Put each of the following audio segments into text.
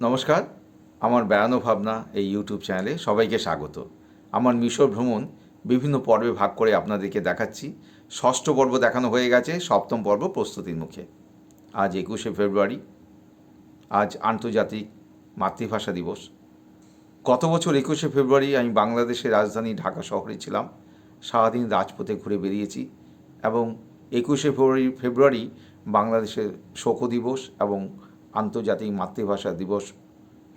নমস্কার, আমার বেড়ানো ভাবনা এই ইউটিউব চ্যানেলে সবাইকে স্বাগত। আমার মিশর ভ্রমণ বিভিন্ন পর্বে ভাগ করে আপনাদেরকে দেখাচ্ছি। ষষ্ঠ পর্ব দেখানো হয়ে গেছে, সপ্তম পর্ব প্রস্তুতির মুখে। আজ একুশে ফেব্রুয়ারি, আজ আন্তর্জাতিক মাতৃভাষা দিবস। গত বছর একুশে ফেব্রুয়ারি আমি বাংলাদেশের রাজধানী ঢাকা শহরে ছিলাম। সারাদিন রাজপথে ঘুরে বেরিয়েছি এবং একুশে ফেব্রুয়ারি ফেব্রুয়ারি বাংলাদেশের শোক দিবস এবং আন্তর্জাতিক মাতৃভাষা দিবস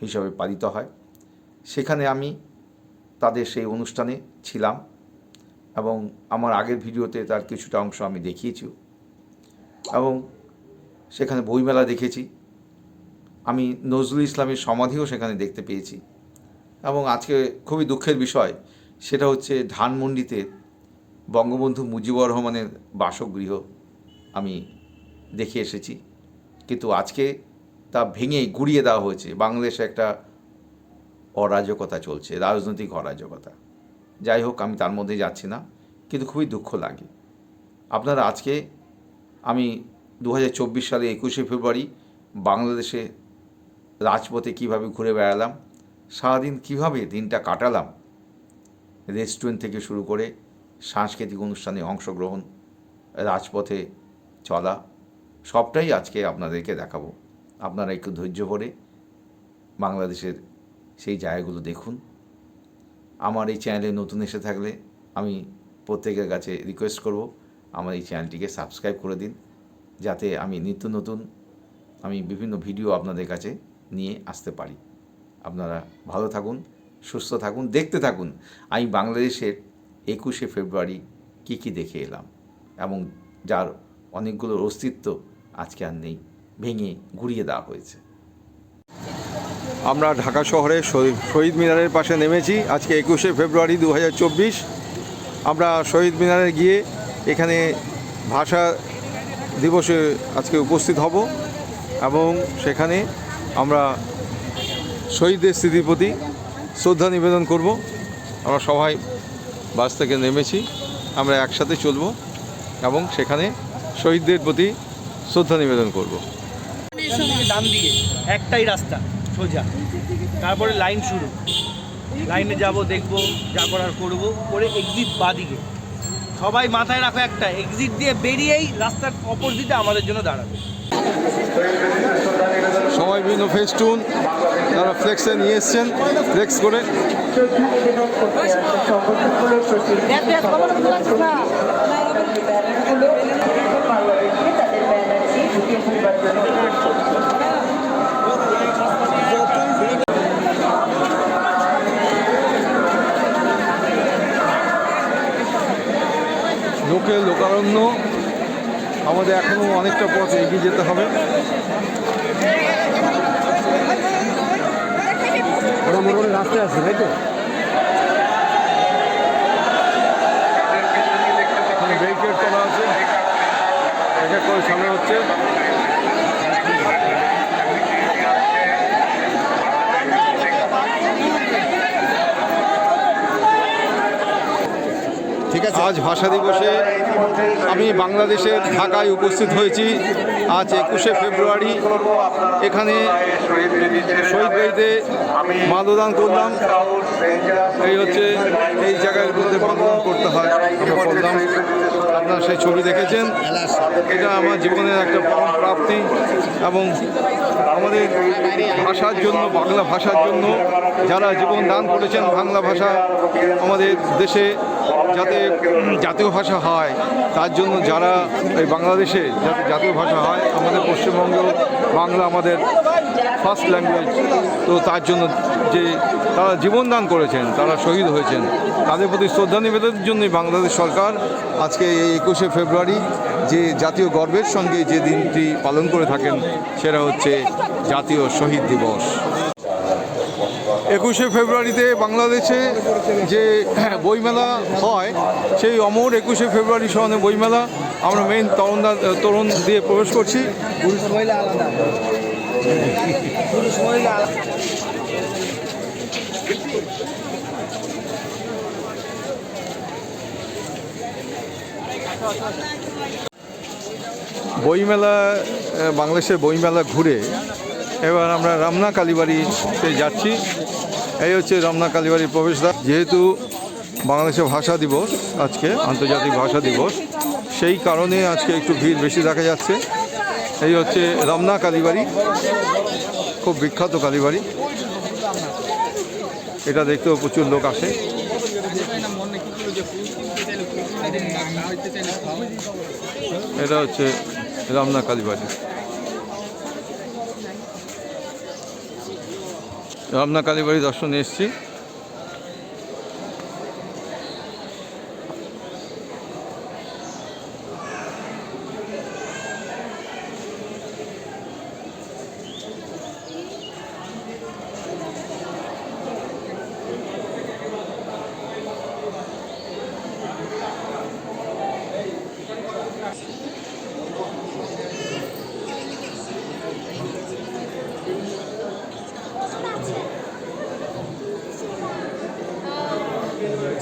হিসাবে পালিত হয়। সেখানে আমি তাদের সেই অনুষ্ঠানে ছিলাম এবং আমার আগের ভিডিওতে তার কিছুটা অংশ আমি দেখিয়েছি এবং সেখানে বইমেলা দেখেছি। আমি নজরুল ইসলামের সমাধিও সেখানে দেখতে পেয়েছি এবং আজকে খুবই দুঃখের বিষয়, সেটা হচ্ছে ধানমন্ডিতে বঙ্গবন্ধু মুজিবুর রহমানের বাসগৃহ আমি দেখে এসেছি। কিন্তু আজকে তা ভেঙে গুড়িয়ে দেওয়া হয়েছে। বাংলাদেশে একটা অরাজকতা চলছে, রাজনৈতিক অরাজকতা। যাই হোক, আমি তার মধ্যে যাচ্ছি না, কিন্তু খুবই দুঃখ লাগে। আপনারা আজকে, আমি দু হাজার চব্বিশ সালে একুশে ফেব্রুয়ারি বাংলাদেশে রাজপথে কীভাবে ঘুরে বেড়ালাম, সারাদিন কীভাবে দিনটা কাটালাম, রেস্টুরেন্ট থেকে শুরু করে সাংস্কৃতিক অনুষ্ঠানে অংশগ্রহণ, রাজপথে চলা, সবটাই আজকে আপনাদেরকে দেখাবো। আপনারা একটু ধৈর্য ধরে বাংলাদেশের সেই জায়গাগুলো দেখুন। আমার এই চ্যানেলে নতুন এসে থাকলে আমি প্রত্যেকের কাছে রিকোয়েস্ট করব, আমার এই চ্যানেলটিকে সাবস্ক্রাইব করে দিন, যাতে আমি নিত্য নতুন, আমি বিভিন্ন ভিডিও আপনাদের কাছে নিয়ে আসতে পারি। আপনারা ভালো থাকুন, সুস্থ থাকুন, দেখতে থাকুন, আমি বাংলাদেশের একুশে ফেব্রুয়ারি কী কী দেখে এলাম এবং যার অনেকগুলোর অস্তিত্ব আজকে আর নেই। ভেঙে গুড়িয়ে দেওয়া হয়েছে। আমরা ঢাকা শহরে শহীদ মিনারের পাশে নেমেছি। আজকে একুশে ফেব্রুয়ারি দু হাজার চব্বিশ। আমরা শহীদ মিনারে গিয়ে এখানে ভাষা দিবসে আজকে উপস্থিত হব এবং সেখানে আমরা শহীদদের স্মৃতির প্রতি শ্রদ্ধা নিবেদন করব। আমরা সবাই বাস থেকে নেমেছি। আমরা একসাথে চলব এবং সেখানে শহীদদের প্রতি শ্রদ্ধা নিবেদন করব। ডান দিকে একটাই রাস্তা সোজা। তারপরে লাইন শুরু। লাইনে যাব দেখব যা করার করব করে এক্সিট বাদিকে। সবাই মাথায় রাখো একটা এক্সিট দিয়ে বেরিয়েই রাস্তার অপোজিটে আমাদের জন্য দাঁড়াবে। সবাই বিভিন্ন ফেস্টুন তারা ফ্লেক্সে নিয়ে এসছেন ফ্লেক্স করে। লোকে লোকারণ্য আমাদের এখনও অনেকটা পথ এগিয়ে যেতে হবে। ওরা রাস্তায় আছে, তাই তো? আছে। করে সামনে হচ্ছে। আজ ভাষা দিবসে আমি বাংলাদেশের ঢাকায় উপস্থিত হয়েছি। আজ একুশে ফেব্রুয়ারি। এখানে শহীদ বাড়িতে মালদান করলাম। এই হচ্ছে এই জায়গাগুলোতে মালদান করতে হয়। করলাম আপনারা সেই ছবি দেখেছেন। এটা আমার জীবনের একটা পরম প্রাপ্তি এবং আমাদের ভাষার জন্য, বাংলা ভাষার জন্য যারা জীবন দান করেছেন বাংলা ভাষা, আমাদের দেশে যাতে জাতীয় ভাষা হয়, তার জন্য যারা এই বাংলাদেশে যাতে জাতীয় ভাষা হয়, আমাদের পশ্চিমবঙ্গ, বাংলা আমাদের ফার্স্ট ল্যাঙ্গুয়েজ তো তার জন্য যে তারা জীবন দান করেছেন, তারা শহীদ হয়েছেন, তাদের প্রতি শ্রদ্ধা নিবেদনের জন্যই বাংলাদেশ সরকার আজকে এই একুশে ফেব্রুয়ারি যে জাতীয় গর্বের সঙ্গে যে দিনটি পালন করে থাকেন, সেটা হচ্ছে জাতীয় শহীদ দিবস। একুশে ফেব্রুয়ারিতে বাংলাদেশে যে বইমেলা হয়, সেই অমর একুশে ফেব্রুয়ারি সহনে বইমেলা আমরা মেইন তরুণ তরুণ দিয়ে প্রবেশ করছি। বইমেলা, বাংলাদেশের বইমেলা ঘুরে এবার আমরা রমনা কালীবাড়িতে যাচ্ছি। এই হচ্ছে রমনা কালীবাড়ির প্রবেশদ্বার। যেহেতু বাংলাদেশের ভাষা দিবস আজকে, আন্তর্জাতিক ভাষা দিবস, সেই কারণে আজকে একটু ভিড় বেশি দেখা যাচ্ছে। এই হচ্ছে রমনা কালীবাড়ি, খুব বিখ্যাত কালীবাড়ি। এটা দেখতেও প্রচুর লোক আসে। এটা হচ্ছে রমনা কালীবাড়ি। রমনা কালীবাড়ি দর্শনে এসেছি।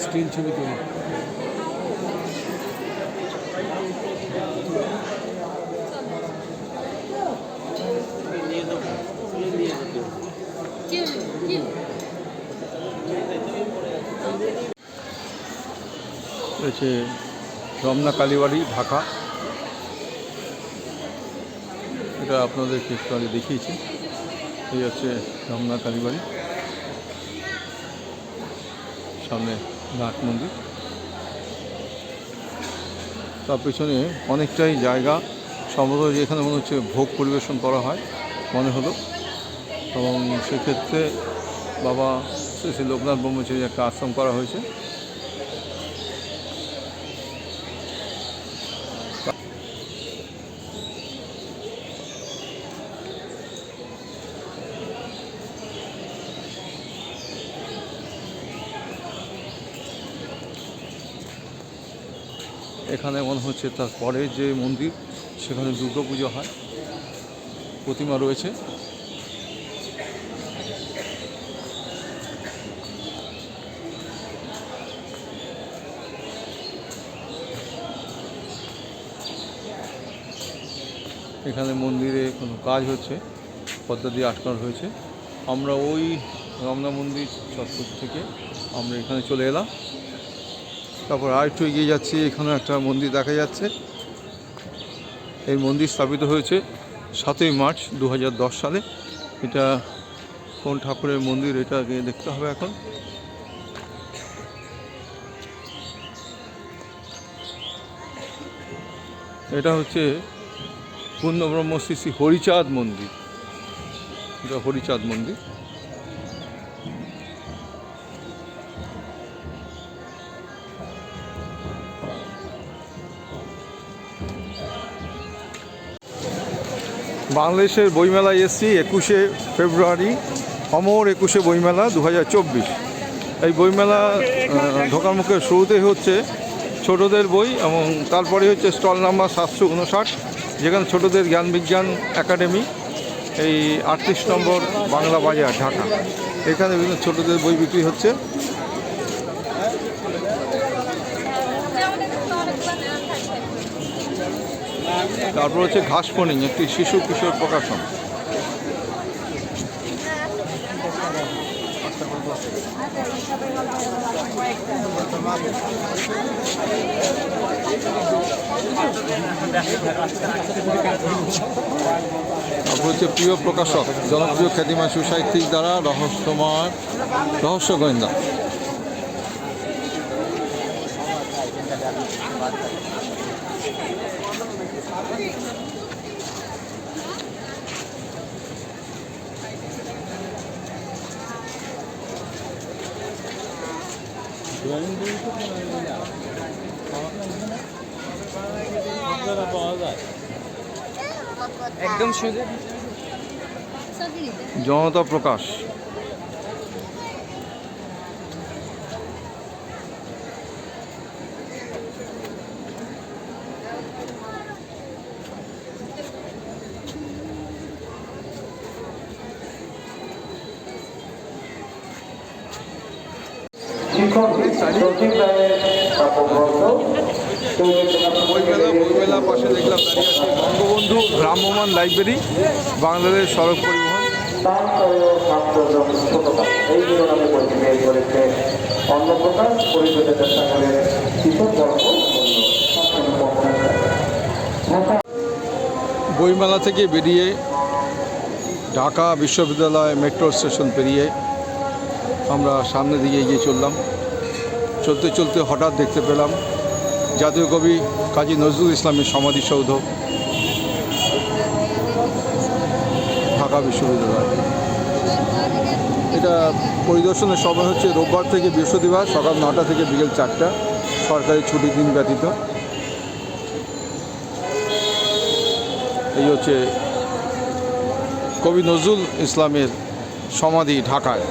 স্ক্রিন ছবি তুলি হচ্ছে রমনা কালীবাড়ি, ঢাকা। এটা আপনাদেরকে একটু আগে দেখিয়েছি। এই হচ্ছে রমনা কালীবাড়ি। সামনে নাট মন্দির। তার পেছনে অনেকটাই জায়গা, সম্ভবত যেখানে মনে হচ্ছে ভোগ পরিবেশন করা হয়, মনে হলো। এবং সেক্ষেত্রে বাবা শ্রী শ্রী লোকনাথ ব্রহ্মচারী একটা আশ্রম করা হয়েছে। এখানে মনে হচ্ছে তার পরে যে মন্দির, সেখানে দুর্গা পুজো হয়। প্রতিমা রয়েছে। এখানে মন্দিরে কোনো কাজ হচ্ছে, পদ্মা দিয়ে আটকানো হয়েছে। আমরা ওই রমনা মন্দির চত্বর থেকে আমরা এখানে চলে এলাম। তারপর আর একটু এগিয়ে যাচ্ছি, এখানে একটা মন্দির দেখা যাচ্ছে। এই মন্দির স্থাপিত হয়েছে সাতই মার্চ দু হাজার দশ সালে। এটা কোন ঠাকুরের মন্দির এটা দেখতে হবে এখন। এটা হচ্ছে পূর্ণব্রহ্ম শ্রী শ্রী হরিচাঁদ মন্দির। এটা হরিচাঁদ মন্দির। বাংলাদেশের বইমেলায় এসেছি একুশে ফেব্রুয়ারি, অমর একুশে বইমেলা দু হাজার চব্বিশ। এই বইমেলা ঢোকার মুখের শুরুতেই হচ্ছে ছোটদের বই এবং তারপরে হচ্ছে স্টল নাম্বার সাতশো উনষাট, যেখানে ছোটদের জ্ঞান বিজ্ঞান একাডেমি, এই আটত্রিশ নম্বর বাংলা বাজার, ঢাকা। এখানে বিভিন্ন ছোটদের বই বিক্রি হচ্ছে। তারপর হচ্ছে ঘাসফণিং একটি শিশু কিশোর প্রকাশন। তারপর হচ্ছে প্রিয় প্রকাশক, জনপ্রিয় খ্যাতিমান সুসাহিত্যিক দ্বারা রহস্যময়, রহস্য গোয়েন্দা। জনতা প্রকাশ। বইমেলা পাশে দেখলাম বঙ্গবন্ধু ভ্রাম্যমান লাইব্রেরি, বাংলাদেশ সড়ক পরিবহন। বইমেলা থেকে বেরিয়ে ঢাকা বিশ্ববিদ্যালয় মেট্রো স্টেশন পেরিয়ে আমরা সামনের দিকে এগিয়ে চললাম। চলতে চলতে হঠাৎ দেখতে পেলাম জাতীয় কবি কাজী নজরুল ইসলামের সমাধিসৌধ, ঢাকা বিশ্ববিদ্যালয়। এটা পরিদর্শনের সময় হচ্ছে রোববার থেকে বৃহস্পতিবার সকাল নটা থেকে বিকেল চারটা, সরকারি ছুটির দিন ব্যতীত। এই হচ্ছে কবি নজরুল ইসলামের সমাধি ঢাকায়।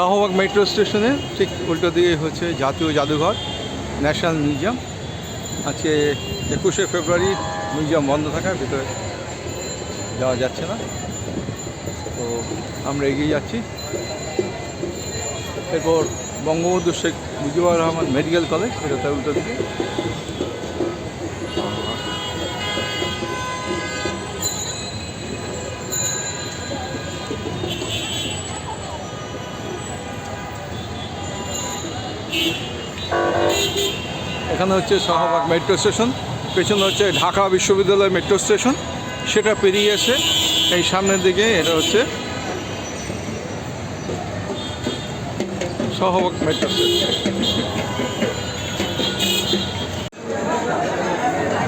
শাহবাগ মেট্রো স্টেশনে ঠিক উল্টো দিকে হচ্ছে জাতীয় জাদুঘর, ন্যাশনাল মিউজিয়াম। আজকে একুশে ফেব্রুয়ারি মিউজিয়াম বন্ধ থাকার ভিতরে যাওয়া যাচ্ছে না। তো আমরা এগিয়ে যাচ্ছি। এরপর বঙ্গবন্ধু শেখ মুজিবুর রহমান মেডিকেল কলেজ, এটা তার উল্টো দিকে। এখানে হচ্ছে শাহবাগ মেট্রো স্টেশন, পেছনে হচ্ছে ঢাকা বিশ্ববিদ্যালয় মেট্রো স্টেশন। সেটা পেরিয়ে এসে এই সামনের দিকে এটা হচ্ছে শাহবাগ মেট্রো স্টেশন।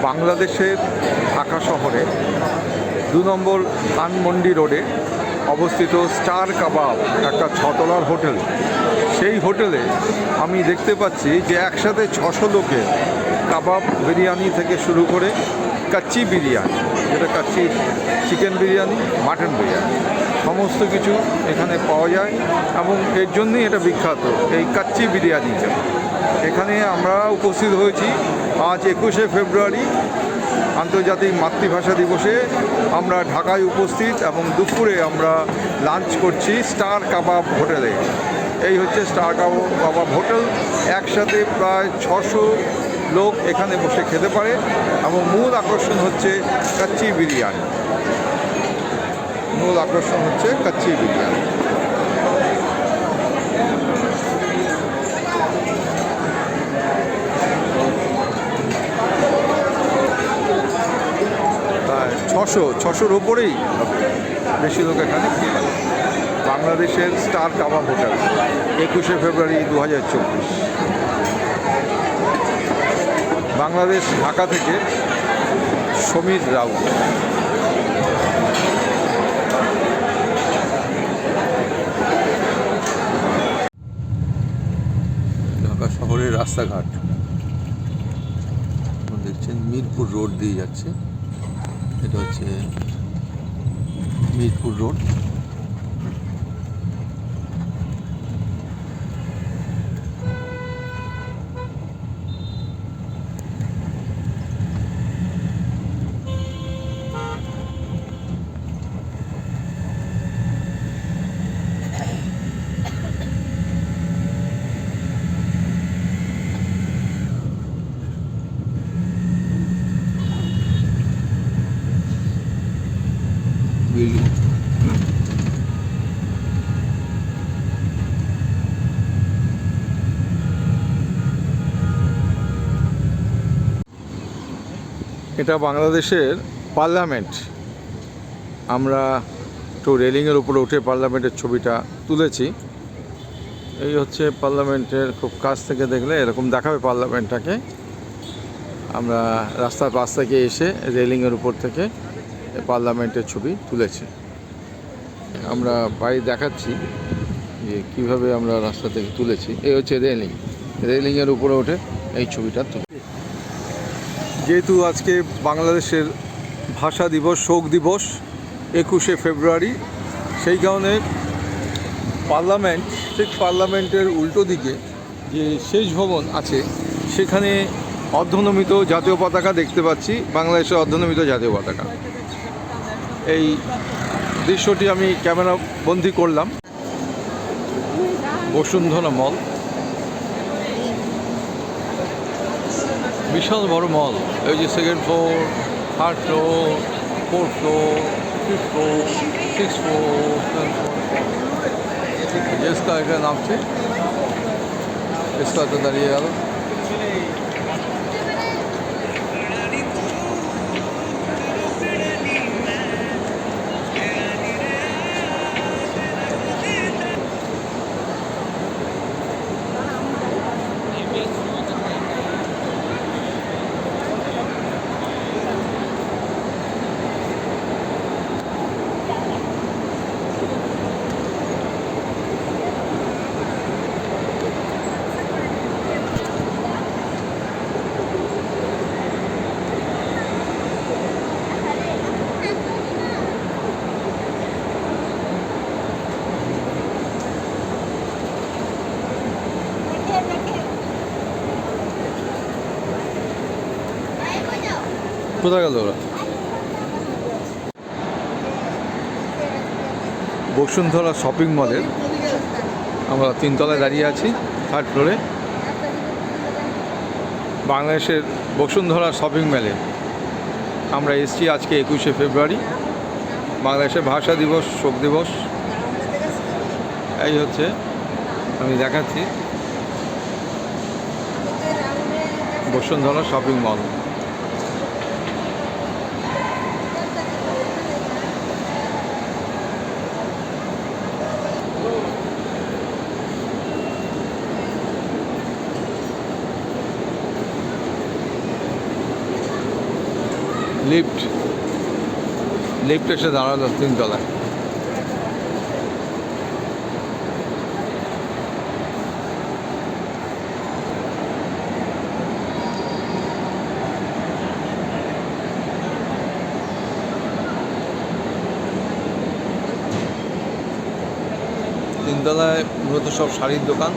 বাংলাদেশের ঢাকা শহরে দু নম্বর ধানমন্ডি রোডে অবস্থিত স্টার কাবাব, একটা ছতলার হোটেল সেই হোটেলে আমি দেখতে পাচ্ছি যে একসাথে ছশো লোকের কাবাব বিরিয়ানি থেকে শুরু করে কাচ্চি বিরিয়ানি, যেটা কাচ্চি চিকেন বিরিয়ানি, মাটন বিরিয়ানি, সমস্ত কিছু এখানে পাওয়া যায় এবং এর জন্যই এটা বিখ্যাত, এই কাচ্চি বিরিয়ানিটা। এখানে আমরা উপস্থিত হয়েছি আজ একুশে ফেব্রুয়ারি, আন্তর্জাতিক মাতৃভাষা দিবসে আমরা ঢাকায় উপস্থিত এবং দুপুরে আমরা লাঞ্চ করছি স্টার কাবাব হোটেলে। এই হচ্ছে স্টার কাবাব হোটেল। একসাথে প্রায় ছশো লোক এখানে বসে খেতে পারে এবং মূল আকর্ষণ হচ্ছে কাচ্চি বিরিয়ানি। মূল আকর্ষণ হচ্ছে কাচ্চি বিরিয়ানি। ছশো, ছশোর ওপরেই বেশি লোক এখানে গেল বাংলাদেশের স্টার কাবাব হোটেল, একুশে ফেব্রুয়ারি দু হাজার চব্বিশ। বাংলাদেশ, ঢাকা থেকে সমীর রাউত। ঢাকা শহরের রাস্তাঘাট। দেখছেন মিরপুর রোড দিয়ে যাচ্ছে। এটা হচ্ছে মিরপুর রোড। এটা বাংলাদেশের পার্লামেন্ট। আমরা একটু রেলিংয়ের উপরে উঠে পার্লামেন্টের ছবিটা তুলেছি। এই হচ্ছে পার্লামেন্টের খুব কাছ থেকে দেখলে এরকম দেখাবে পার্লামেন্টটাকে। আমরা রাস্তার পাশ থেকে এসে রেলিংয়ের উপর থেকে পার্লামেন্টের ছবি তুলেছি। আমরা বাড়ি দেখাচ্ছি যে কীভাবে আমরা রাস্তা থেকে তুলেছি। এই হচ্ছে রেলিং। রেলিংয়ের উপরে উঠে এই ছবিটা তুলে যেহেতু আজকে বাংলাদেশের ভাষা দিবস, শোক দিবস, একুশে ফেব্রুয়ারি, সেই কারণে পার্লামেন্ট ঠিক পার্লামেন্টের উল্টো দিকে যে শেষ ভবন আছে, সেখানে অর্ধনমিত জাতীয় পতাকা দেখতে পাচ্ছি, বাংলাদেশের অর্ধনমিত জাতীয় পতাকা। এই দৃশ্যটি আমি ক্যামেরা বন্দি করলাম। বসুন্ধরা মল। বিশাল বড় মল। এই যে second floor third floor fourth floor fifth floor six floor জেসকা এটা নামছে। এসকাতে দাঁড়িয়ে গেল। কোথায় গেল ওরা? বসুন্ধরা শপিং মলের আমরা তিনতলায় দাঁড়িয়ে আছি থার্ড ফ্লোরে বাংলাদেশের বসুন্ধরা শপিং মলে। আমরা এসছি আজকে একুশে ফেব্রুয়ারি। বাংলাদেশের ভাষা দিবস, শোক দিবস। এই হচ্ছে, আমি দেখাচ্ছি। Bashundhara shopping mall lift lift এসে দাঁড়াল তিনতলায় তিনতলায় মূলত সব শাড়ির দোকান।